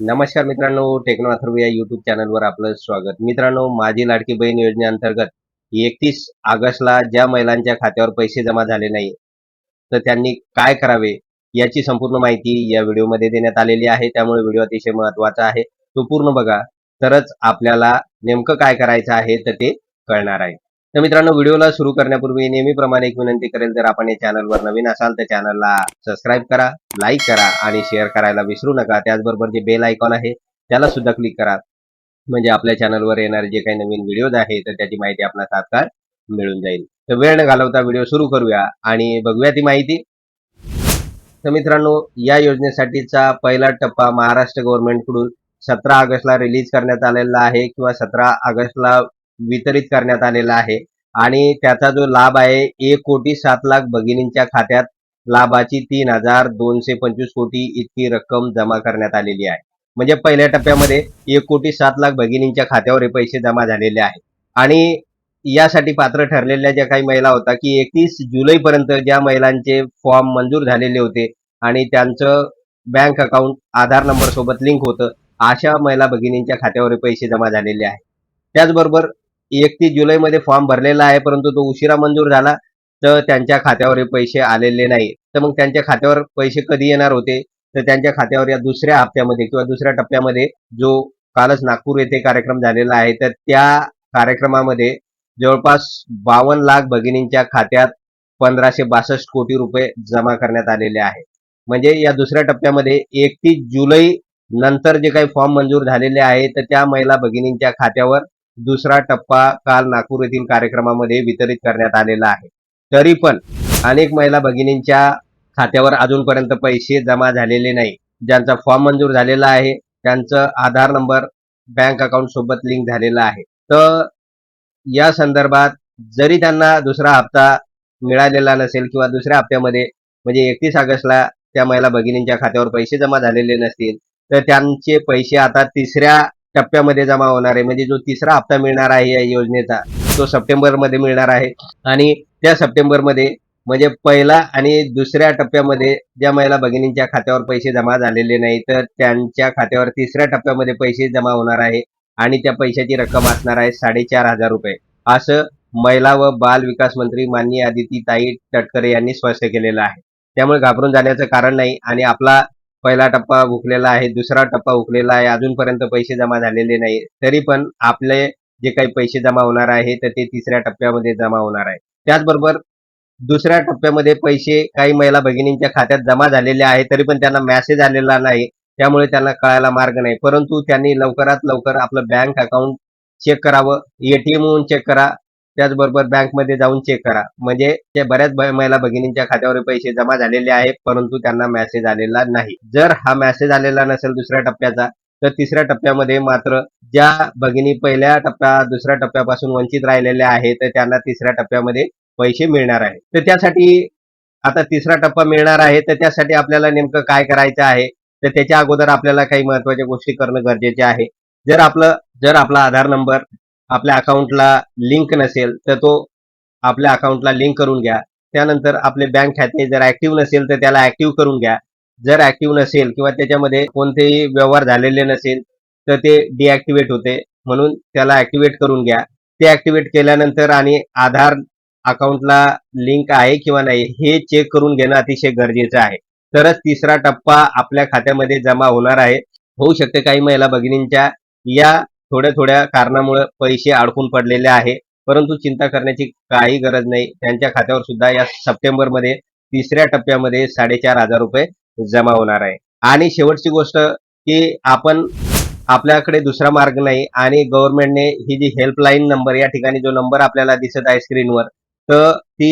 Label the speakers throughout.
Speaker 1: नमस्कार मित्रांनो टेक्नो अथर्व या युट्यूब चॅनलवर आपलं स्वागत. मित्रांनो माझी लाडकी बहीण योजनेअंतर्गत एकतीस ऑगस्टला ज्या महिलांच्या खात्यावर पैसे जमा झाले नाही तर त्यांनी काय करावे याची संपूर्ण माहिती या व्हिडिओमध्ये देण्यात आलेली आहे. त्यामुळे व्हिडिओ अतिशय महत्त्वाचा आहे. तो पूर्ण बघा. तरच आपल्याला नेमकं काय करायचं आहे तर ते कळणार आहे. तर मित्रांनो व्हिडिओला सुरू करण्यापूर्वी नेहमीप्रमाणे एक विनंती करेल जर आपण या चॅनलवर नवीन असाल तर चॅनलला सबस्क्राईब करा लाईक करा आणि शेअर करायला विसरू नका. त्याचबरोबर जे बेल आयकॉन आहे त्याला सुद्धा क्लिक करा. म्हणजे आपल्या चॅनलवर येणारे जे काही नवीन व्हिडिओज आहे तर त्याची माहिती आपल्याला तात्काळ मिळून जाईल. तर वेळ न घालवता व्हिडिओ सुरू करूया आणि बघूया ती माहिती. तर मित्रांनो या योजनेसाठीचा पहिला टप्पा महाराष्ट्र गव्हर्नमेंटकडून सतरा ऑगस्टला रिलीज करण्यात आलेला आहे किंवा सतरा ऑगस्टला वितरित करण्यात आलेला आहे. आणि त्याचा जो लाभ आहे एक कोटी सात लाख भगिनींच्या खात्यात लाभाची तीन हजार दोनशे पंचवीस कोटी इतकी रक्कम जमा करण्यात आलेली आहे. म्हणजे पहिल्या टप्प्यामध्ये एक कोटी सात लाख भगिनींच्या खात्यावर हे पैसे जमा झालेले आहेत. आणि यासाठी पात्र ठरलेल्या ज्या काही महिला होता की एकतीस जुलैपर्यंत ज्या महिलांचे फॉर्म मंजूर झालेले होते आणि त्यांचं बँक अकाउंट आधार नंबर सोबत लिंक होतं अशा महिला भगिनींच्या खात्यावर पैसे जमा झालेले आहे त्याचबरोबर एकतीस जुलैमध्ये फॉर्म भरलेला आहे परंतु तो उशिरा मंजूर झाला तर त्यांच्या खात्यावर हे पैसे आलेले नाही. तर मग त्यांच्या खात्यावर पैसे कधी येणार होते? तर त्यांच्या खात्यावर या दुसऱ्या हप्त्यामध्ये किंवा दुसऱ्या टप्प्यामध्ये जो कालच नागपूर येथे कार्यक्रम झालेला आहे तर त्या कार्यक्रमामध्ये जवळपास बावन्न लाख भगिनींच्या खात्यात पंधराशे बासष्ट कोटी रुपये जमा करण्यात आलेले आहे. म्हणजे या दुसऱ्या टप्प्यामध्ये एकतीस जुलै नंतर जे काही फॉर्म मंजूर झालेले आहे तर त्या महिला भगिनींच्या खात्यावर दुसरा टप्पा काल नागपूर येथील कार्यक्रमामध्ये वितरित करण्यात आलेला आहे. तरी पण अनेक महिला भगिनींच्या खात्यावर अजूनपर्यंत पैसे जमा झालेले नाही. ज्यांचा फॉर्म मंजूर झालेला आहे त्यांचं आधार नंबर बँक अकाउंट सोबत लिंक झालेला आहे. तर या संदर्भात जरी त्यांना दुसरा हप्ता मिळालेला नसेल किंवा दुसऱ्या हप्त्यामध्ये म्हणजे एकतीस ऑगस्टला त्या महिला भगिनींच्या खात्यावर पैसे जमा झालेले नसतील तर त्यांचे पैसे आता तिसऱ्या टप्प्यामध्ये जमा होणार आहे. म्हणजे जो तिसरा हप्ता मिळणार आहे या योजनेचा तो सप्टेंबरमध्ये मिळणार आहे. आणि त्या सप्टेंबरमध्ये म्हणजे पहिला आणि दुसऱ्या टप्प्यामध्ये ज्या महिला भगिनींच्या खात्यावर पैसे जमा झालेले नाही तर त्यांच्या खात्यावर तिसऱ्या टप्प्यामध्ये पैसे जमा होणार आहे आणि त्या पैशाची रक्कम असणार आहे साडेचार हजार रुपये. असं महिला व बाल विकास मंत्री माननीय आदिती ताई तटकरे यांनी स्पष्ट केलेलं आहे. त्यामुळे घाबरून जाण्याचं कारण नाही आणि आपला पहिला टप्पा उकलेला आहे दुसरा टप्पा उकलेला आहे अजूनपर्यंत पैसे जमा झालेले नाही तरी पण आपले जे काही पैसे जमा होणार आहे तर ते तिसऱ्या टप्प्यामध्ये जमा होणार आहे. त्याचबरोबर दुसऱ्या टप्प्यामध्ये पैसे काही महिला भगिनींच्या खात्यात जमा झालेले आहे तरी पण त्यांना मेसेज आलेला नाही. त्यामुळे त्यांना कळायला मार्ग नाही. परंतु त्यांनी लवकरात लवकर आपलं बँक अकाउंट चेक करावं एटीएम म्हणून चेक करा त्याचबरोबर बँकमध्ये जाऊन चेक करा. म्हणजे ते बऱ्याच महिला भगिनींच्या खात्यावर पैसे जमा झालेले आहेत परंतु त्यांना मेसेज आलेला नाही. जर हा मेसेज आलेला नसेल दुसऱ्या टप्प्याचा तर तिसऱ्या टप्प्यामध्ये मात्र ज्या भगिनी पहिल्या टप्प्या दुसऱ्या टप्प्यापासून वंचित राहिलेल्या आहेत तर त्यांना तिसऱ्या टप्प्यामध्ये पैसे मिळणार आहे तर त्यासाठी आता तिसरा टप्पा मिळणार आहे तर त्यासाठी आपल्याला नेमकं काय करायचं आहे? तर त्याच्या अगोदर आपल्याला काही महत्त्वाच्या गोष्टी करणं गरजेचे आहे. जर आपलं जर आपला आधार नंबर आपल्या अकाउंटला लिंक नसेल तर तो आपल्या अकाउंटला लिंक करून घ्या. त्यानंतर आपले बँक खाते जर ऍक्टिव्ह नसेल तर त्याला ऍक्टिव्ह करून घ्या. जर ऍक्टिव्ह नसेल किंवा त्याच्यामध्ये कोणतेही व्यवहार झालेले नसेल तर ते डिॲक्टिव्हेट होते. म्हणून त्याला ऍक्टिव्हेट करून घ्या. ते ऍक्टिव्हेट केल्यानंतर आणि आधार अकाउंटला लिंक आहे किंवा नाही हे चेक करून घेणं अतिशय गरजेचं आहे. तरच तिसरा टप्पा आपल्या खात्यामध्ये जमा होणार आहे. होऊ शकते काही महिला भगिनींच्या या थोड्या थोड्या कारणामुळे पैसे अडकून पडलेले आहे. परंतु चिंता करण्याची काही गरज नाही. त्यांच्या खात्यावर सुद्धा या सप्टेंबरमध्ये तिसऱ्या टप्प्यामध्ये साडेचार हजार रुपये जमा होणार आहे. आणि शेवटची गोष्ट की आपण आपल्याकडे दुसरा मार्ग नाही आणि गव्हर्नमेंटने ही जी हेल्पलाईन नंबर या ठिकाणी जो नंबर आपल्याला दिसत आहे स्क्रीनवर तर ती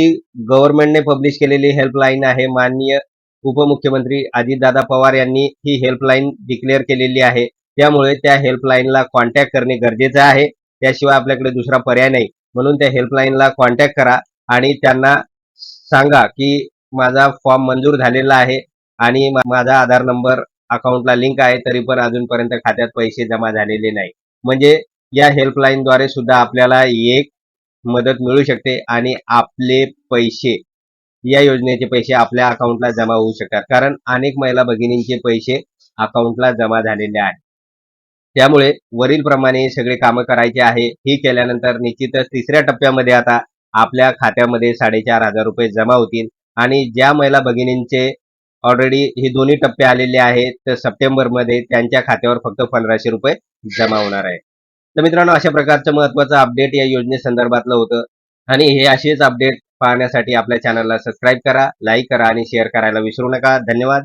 Speaker 1: गव्हर्नमेंटने पब्लिश केलेली हेल्पलाईन आहे माननीय उपमुख्यमंत्री अजितदादा पवार यांनी ही हेल्पलाईन डिक्लेअर केलेली आहे. त्यामुळे त्या हेल्पलाईनला कॉन्टॅक्ट करणे गरजेचं आहे. त्याशिवाय आपल्याकडे दुसरा पर्याय नाही. म्हणून त्या हेल्पलाईनला कॉन्टॅक्ट करा आणि त्यांना सांगा की माझा फॉर्म मंजूर झालेला आहे आणि माझा आधार नंबर अकाउंटला लिंक आहे तरी पण अजूनपर्यंत खात्यात पैसे जमा झालेले नाही. म्हणजे या हेल्पलाईनद्वारे सुद्धा आपल्याला एक मदत मिळू शकते आणि आपले पैसे या योजनेचे पैसे आपल्या अकाउंटला जमा होऊ शकतात. कारण अनेक महिला भगिनींचे पैसे अकाउंटला जमा झालेले आहेत. त्यामुळे वरील प्रमाणे सगळे कामं करायचे आहे. ही केल्यानंतर निश्चितच तिसऱ्या टप्प्यामध्ये आता आपल्या खात्यामध्ये साडेचार हजार रुपये जमा होतील. आणि ज्या महिला भगिनींचे ऑलरेडी हे दोन्ही टप्पे आलेले आहेत तर सप्टेंबरमध्ये त्यांच्या खात्यावर फक्त पंधराशे रुपये जमा होणार आहे. तर मित्रांनो अशा प्रकारचं महत्वाचं अपडेट या योजनेसंदर्भातलं होतं. आणि हे असेच अपडेट पाहण्यासाठी आपल्या चॅनलला सबस्क्राईब करा लाईक करा आणि शेअर करायला विसरू नका. धन्यवाद.